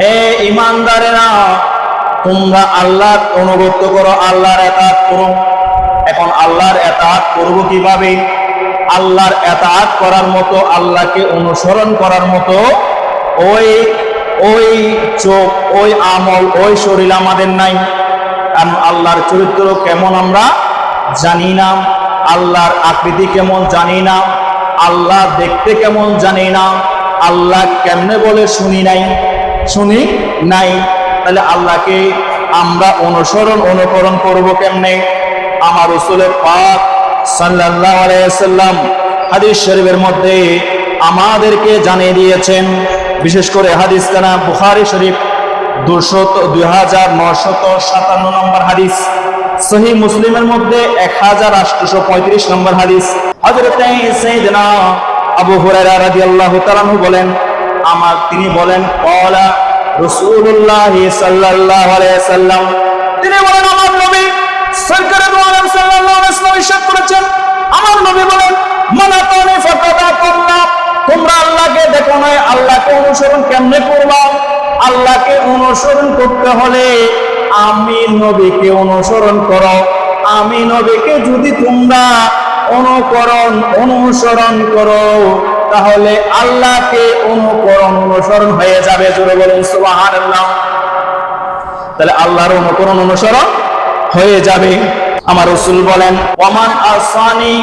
হে ঈমানদারেরা, তোমরা আল্লাহর অনুগত করো, আল্লাহর এতাত করো। এখন আল্লাহর এতাত করব কীভাবে? আল্লাহর এতাত করার মতো, আল্লাহকে অনুসরণ করার মতো ওই ওই চোখ, ওই আমল, ওই শরীর আমাদের নাই। আল্লাহর চরিত্র কেমন আমরা জানি না। আল্লাহর আকৃতি কেমন জানি না। আল্লাহ দেখতে কেমন জানি না। আল্লাহ কেমনে বলে শুনি নাই। শুনি নাই। তাহলে আল্লাহকে আমরা অনুসরণ, অনুকরণ করব কেমনে? আমার রসুলের পাক সাল্লাল্লাহু আলাইহি সাল্লাম হাদিস শরীফের মধ্যে আমাদেরকে জানিয়ে দিয়েছেন। বিশেষ করে হাদিস কানা বুখারী শরীফ দুশত দুই হাজার নশত সাতান্ন নম্বর হাদিস। সহি মুসলিমের মধ্যে এক হাজার আটশো পঁয়ত্রিশ নম্বর হাদিস। হজরত তাআলা বলেন, আমার তিনি বলেন সাল্লাম। তিনি বলেন, আমার নবী সরকার করেছেন। আমার নবী বলেন মানাতানি ফাকাদা তোমরা আল্লাহকে দেখো নয় আল্লাহকে অনুসরণ কেমনে করবা? আল্লাহকে অনুসরণ করতে হলে আমি নবীকে অনুসরণ করো। আমি নবীকে যদি তোমরা অনুকরণ, অনুসরণ করো, তাহলে আল্লাহকে অনুকরণ অনুসরণ হয়ে যাবে। জোরে বলুন, সুবহানাল্লাহ। তাহলে আল্লাহর অনুকরণ অনুসরণ হয়ে যাবে। আমার রসুল বলেন, ওমান আসানি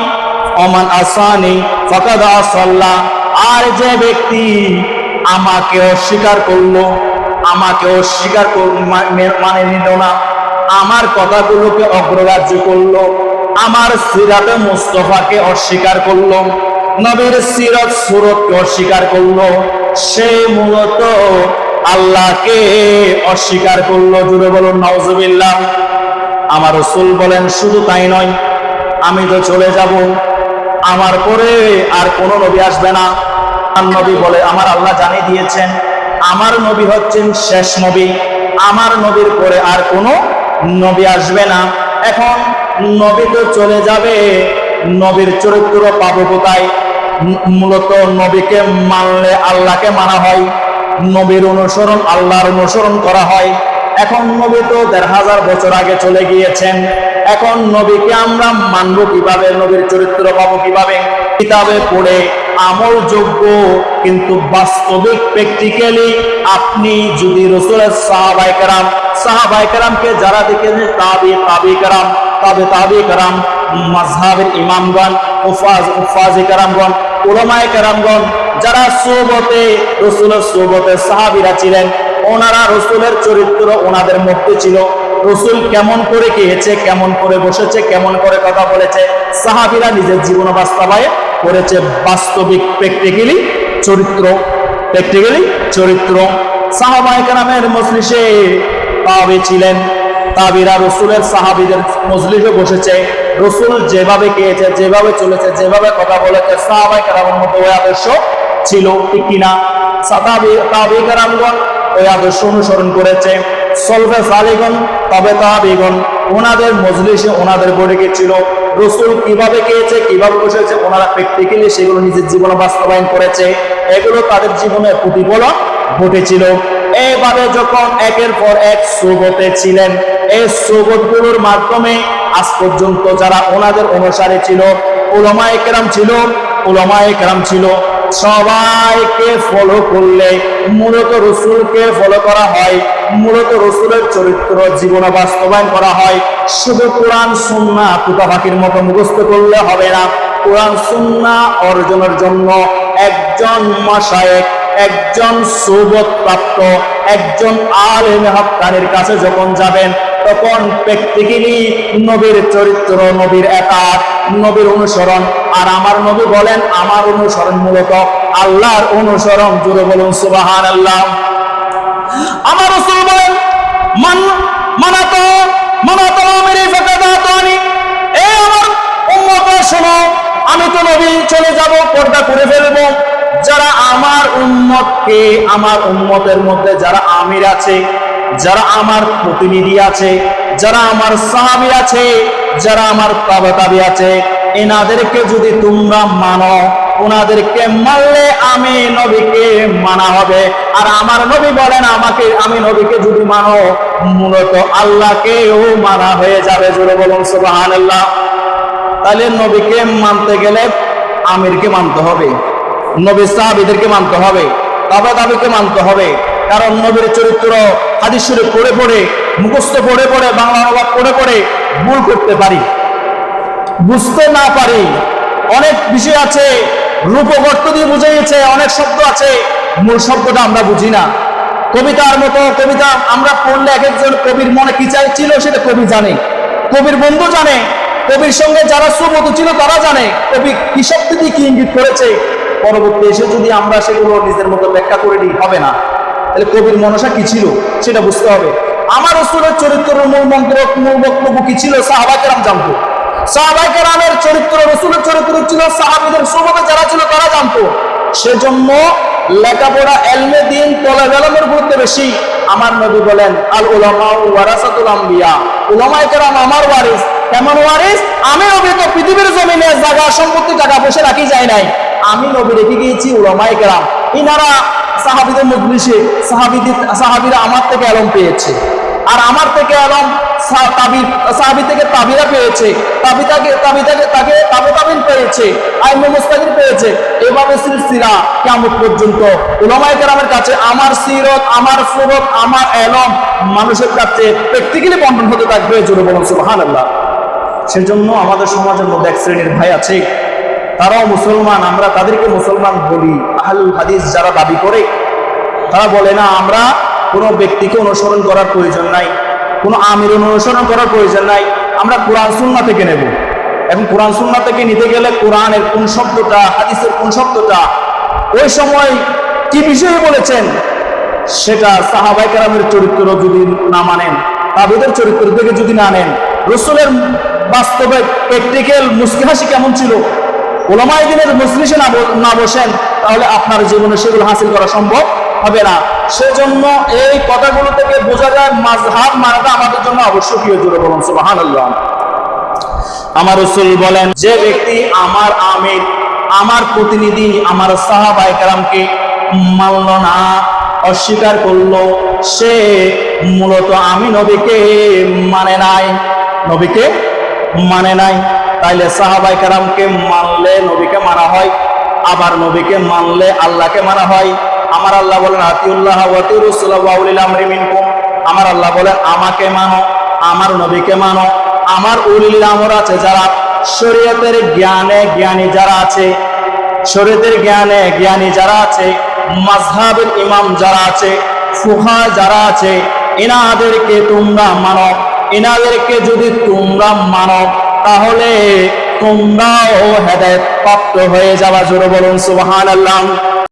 ওমান আসানি, ফকাদ আসাল্লাহ আর যে ব্যক্তি আমাকে অস্বীকার করল, আমাকে অস্বীকার মানে নিল না, আমার কথাগুলোকে অগ্ররাজ্য করল আমার সিরাতে মুস্তফাকে অস্বীকার করল, নবীর সিরত সুরতকে অস্বীকার করল, সে মূলত আল্লাহকে অস্বীকার করল। জুড়ে বলুন নওজুবিল্লাহ আমার রসুল বলেন, শুধু তাই নয়, আমি তো চলে যাব। আমার পরে আর কোন নবী আসবে না। আর নবী বলে, আমার আল্লাহ জানিয়ে দিয়েছেন, আমার নবী হচ্ছেন শেষ নবী। আমার নবীর পরে আর কোনো নবী আসবে না। এখন নবী তো চলে যাবে। নবীর চরিত্র পাবো কোথায়? মূলত নবীকে মানলে আল্লাহকে মানা হয়। নবীর অনুসরণ আল্লাহর অনুসরণ করা হয়। এখন নবী তো দেড় হাজার বছর আগে চলে গিয়েছেন। এখন নবীকে আমরা মানব কীভাবে? নবীর চরিত্র পাবো কীভাবে? কিতাবে পড়ে আমল যোগ্য, কিন্তু বাস্তবিক প্র্যাকটিক্যালি আপনি যদি রসুলের সাহাবাই কারাম সাহাবাই কারামকে যারা দেখেছেন তাবি তাবি কারাম তবে তাবি কারাম মাঝহাবের ইমামগণ, উফাজ, উফাজি কারামগণ, উলামায়ে কারামগণ, যারা সোবতে, রসুলের সোবতে সাহাবিরা ছিলেন, ওনারা রসুলের চরিত্র ওনাদের মধ্যে ছিল। রসুল কেমন করে খেয়েছে, কেমন করে বসেছে, কেমন করে কথা বলেছে, সাহাবিরা নিজের জীবন বাস্তবায়ন করেছে। বাস্তবিক প্র্যাকটিক্যালি চরিত্র প্র্যাকটিক্যালি চরিত্র। সাহাবাহিকেরামের মজলিসে তাবে ছিলেন। তাবিরা রসুলের সাহাবিদের মজলিসে বসেছে। রসুল যেভাবে খেয়েছে, যেভাবে চলেছে, যেভাবে কথা বলেছে সাহাবাহিকেরামের মতো ওই আদর্শ ছিল, ঠিক কিনা? তাবিকারামগণ ওই আদর্শ অনুসরণ করেছে। সলফে সালিগণ, তবে তাবিগণ ওনাদের মজলিসে ওনাদের বড়ে ছিল? রসুল কীভাবে খেয়েছে, কীভাবে বসেছে, ওনারা প্র্যাকটিক্যালি সেগুলো নিজের জীবনে বাস্তবায়ন করেছে। এগুলো তাদের জীবনে প্রতিফলন ঘটেছিল। এইভাবে যখন একের পর এক সুবতে ছিলেন, এই সুবতগুলোর মাধ্যমে আজ পর্যন্ত যারা ওনাদের অনুসারে ছিল ওলামায়ে কেরাম ছিল ওলামায়ে কেরাম ছিল, সবাইকে ফলো করলে মূলত রসুলকে ফলো করা হয়, মূলত রসুলের চরিত্র জীবনে বাস্তবায়ন করা হয়। শুধু কোরআন, সুন্না তুতা পাখির মতো মুখস্থ করলে হবে না। কোরআন, সুন্না অর্জনের জন্য একজন মশায়েক একজন সুবোধ প্রাপ্ত একজন আলেম হকানের কাছে যখন যাবেন, তখন প্র্যাকটিক্যালি নবীর চরিত্র, নবীর একাত, নবীর অনুসরণ। আর আমার নবী বলেন, আমার অনুসরণ মূলত আল্লাহর অনুসরণ। জুড়ে বলুন সুবাহান আল্লাহ আমার রসুল বলেন মানাতো মানাতো মেরে ফাকাদাতানি এ আমার উম্মত শোনো আমি তো নবী চলে যাব পর্দা করে ফেলব যারা আমার উম্মতকে আমার উম্মতের মধ্যে যারা আমির আছে, যারা আমার প্রতিনিধি আছে, যারা আমার সাহাবি আছে, যারা আমার আছে, এনাদেরকে যদি তোমরা মানো, ওনাদেরকে মারলে আমি নবীকে মানা হবে। আর আমার নবী বলেন আমাকে, আমি নবীকে যদি মানো, মূলত আল্লাহকেও মানা হয়ে যাবে। জোরে বলুন, সুবহানাল্লাহ। তাহলে নবীকে মানতে গেলে আমিরকে মানতে হবে। নবী সাহাবিদেরকে মানতে হবে তাবে দাবিকে মানতে হবে। কারণ নবীর চরিত্র হাদিস শরীফ পড়ে পড়ে, মুখস্থ পড়ে পড়ে, বাংলা অনুবাদ পড়ে পড়ে ভুল করতে পারি। বুঝতে না পারি। অনেক বিষয় আছে রূপগর্ত দিয়ে বুঝাইছে অনেক শব্দ আছে। মূল শব্দটা আমরা বুঝি না। কবিতার মতো কবিতা আমরা পড়লে এক একজন কবির মনে কি চাইছিল সেটা কবি জানে। কবির বন্ধু জানে কবির সঙ্গে যারা সুমত ছিল, তারা জানে কবি কি শব্দ দিয়ে কি ইঙ্গিত করেছে। পরবর্তী এসে যদি আমরা সেগুলো নিজের মতো ব্যাখ্যা করে নিই, হবে না। তাহলে কবির মনসা কি ছিল, সেটা বুঝতে হবে। আমার রসুলের চরিত্রের মূল মন্ত্র মূল বক্তব্য কি ছিল? সাহাবাকেরাম জানতো। চরিত্র রসুলের চরিত্র ছিল, সাহাবিদের সুমতে যারা ছিল, তারা জানতো। সেজন্য লেখাপড়া এলমে দিন, তলে বেলামের গুরুত্ব বেশি। আমার নবী বলেন আল উলামা ওয়ারাসাতুল আম্বিয়া। কেরাম আমার ওয়ারিস কেমন ওয়ারিস, আমি নবী তো পৃথিবীর জমিনে জায়গা সম্পত্তি টাকা বসে রাখি যায় নাই। আমি নবী রেখে গিয়েছি উলামায়ে কেরাম। ইনারা সাহাবিদের মজলিসে, সাহাবিদের, সাহাবিরা আমার থেকে এলম পেয়েছে। আর আমার থেকে এলম সা- সাহাবি থেকে তাবিরা পেয়েছে। তাবি তাকে তাবি তাকে তাকে তাবু তাবিন পেয়েছে, আইমে মুস্তাকির পেয়েছে। এভাবে সিলসিলা কেমন পর্যন্ত উলামায়ে কেরামের কাছে আমার সিরত, আমার সুরত, আমার এলম মানুষের কাছে প্র্যাকটিক্যালি বন্টন হতে থাকবে। জোরে বলুন, সুবহানাল্লাহ। সেজন্য আমাদের সমাজের মধ্যে এক শ্রেণির ভাই আছে। তারাও মুসলমান, আমরা তাদেরকে মুসলমান বলি। আহলুল হাদিস যারা দাবি করে, তারা বলে, না, আমরা কোনো ব্যক্তিকে অনুসরণ করার প্রয়োজন নাই। কোনো আমির অনুসরণ করার প্রয়োজন নাই। আমরা কোরআন, সুন্না থেকে নেব। এখন কোরআন, সুন্না থেকে নিতে গেলে কোরআনের কোন শব্দটা, হাদিসের কোন শব্দটা, ওই সময় কি বিষয়ে বলেছেন, সেটা সাহাবাই কারামের চরিত্র যদি না মানেন তাদের চরিত্র থেকে যদি না নেন রসুলের বাস্তবে প্র্যাকটিক্যাল মুস্কি হাসি কেমন ছিল? ওলামাই দিনের মজলিসে না বসেন, তাহলে আপনার জীবনে সেগুলো হাসিল করা সম্ভব হবে না। সেজন্য এই কথাগুলো থেকে বোঝা যায় মাঝহাব মানাটা আমাদের জন্য আবশ্যকীয় জুড়ে বলুন সুবাহান আমার রসুল বলেন, যে ব্যক্তি আমার আমির, আমার প্রতিনিধি, আমার সাহাবাই কালামকে মানল না, অস্বীকার করল, সে মূলত আমি নবীকে মানে নাই। নবীকে মানে নাই। তাইলে সাহাবাই কারামকে মানলে নবীকে মানা হয়, আবার নবীকে মানলে আল্লাহকে মানা হয়। আমার আল্লাহ বলেন, আতিউল্লাহ আমরি আল্লাহ বলেন, আমাকে মানো, আমার নবীকে মানো। আমার উলিল আমর আছে যারা শরীয়তের জ্ঞানে জ্ঞানী যারা আছে, শরীয়তের জ্ঞানে জ্ঞানী যারা আছে, মাযহাবের ইমাম যারা আছে ফুহা যারা আছে, এনাদেরকে তোমরা মানো। এনাদেরকে যদি তোমরা মানো তাহলে তোমরাও হেদায়ত প্রাপ্ত হয়ে যাওয়া জোরে বলুন সুবহানাল্লাহ।